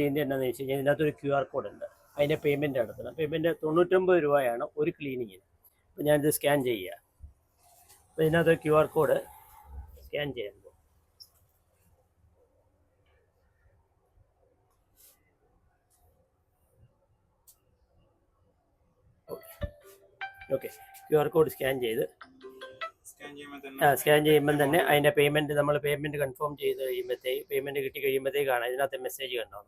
ചെയ്യുന്നത് എന്നാന്ന് വെച്ച് കഴിഞ്ഞാൽ ഇതിനകത്ത് ഒരു ക്യു ആർ കോഡ് ഉണ്ട്. അതിന്റെ പേയ്മെന്റ് നടത്തണം പേയ്മെന്റ് തൊണ്ണൂറ്റൊമ്പത് രൂപയാണ് ഒരു ക്ലീനിങ്ങിന് അപ്പോൾ ഞാനിത് സ്കാൻ ചെയ്യുക അപ്പോൾ ഇതിനകത്ത് ക്യു ആർ കോഡ് സ്കാൻ ചെയ്യുമ്പോൾ okay Q R code scan ചെയ്ത്. സ്കാൻ ചെയ്യുമ്പോൾ ആ തന്നെ സ്കാൻ ചെയ്യുമ്പം തന്നെ അതിന്റെ പേയ്മെന്റ് നമ്മൾ പേയ്മെന്റ് കൺഫേം ചെയ്ത് കഴിയുമ്പോഴത്തേക്ക് പേയ്മെന്റ് കിട്ടി കഴിയുമ്പോഴത്തേക്കാണ് ഇതിനകത്ത് മെസ്സേജ് കണ്ടോ?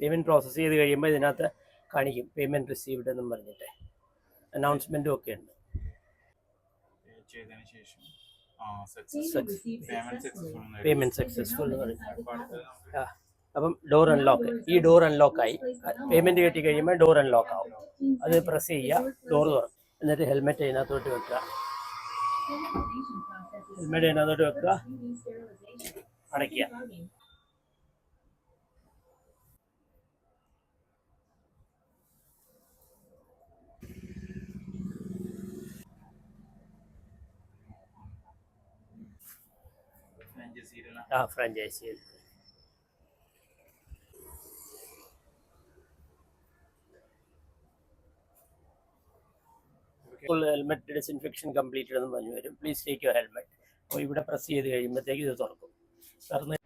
പേയ്മെന്റ് പ്രോസസ്സ് ചെയ്ത് കഴിയുമ്പോൾ ഇതിനകത്ത് കാണിക്കും. പേയ്മെന്റ് റിസീവ്ഡ് എന്നും പറഞ്ഞിട്ട്. അനൗൺസ്മെന്റും ഒക്കെ ഉണ്ട്. പേ ചെയ്തതിന് ശേഷം ആ സക്സസ്ഫുൾ പേയ്മെന്റ് സക്സസ്ഫുൾ എന്ന് പറയും അപ്പോൾ ആ. അപ്പം ഡോർ അൺലോക്ക് ഈ ഡോർ അൺലോക്കായി പേയ്മെന്റ് കിട്ടി കഴിയുമ്പോൾ ഡോർ അൺലോക്ക് ആവും. അത് പ്രസ് ചെയ്യുക ഡോർ തുറക്കും. എന്നിട്ട് ഹെൽമെറ്റ് അതിനകത്തോട്ട് വെക്കുക. ഹെൽമെറ്റ് അതിനകത്തോട്ട് വെക്കുക. അടയ്ക്കുക. ആ franchise full helmet disinfection completed എന്ന് പറഞ്ഞു വരും. പ്ലീസ് ടേക്ക് യുവർ ഹെൽമെറ്റ് അപ്പോൾ ഇവിടെ പ്രസ് ചെയ്ത് കഴിയുമ്പോഴത്തേക്ക് ഇത് തുറക്കും. തുറന്ന്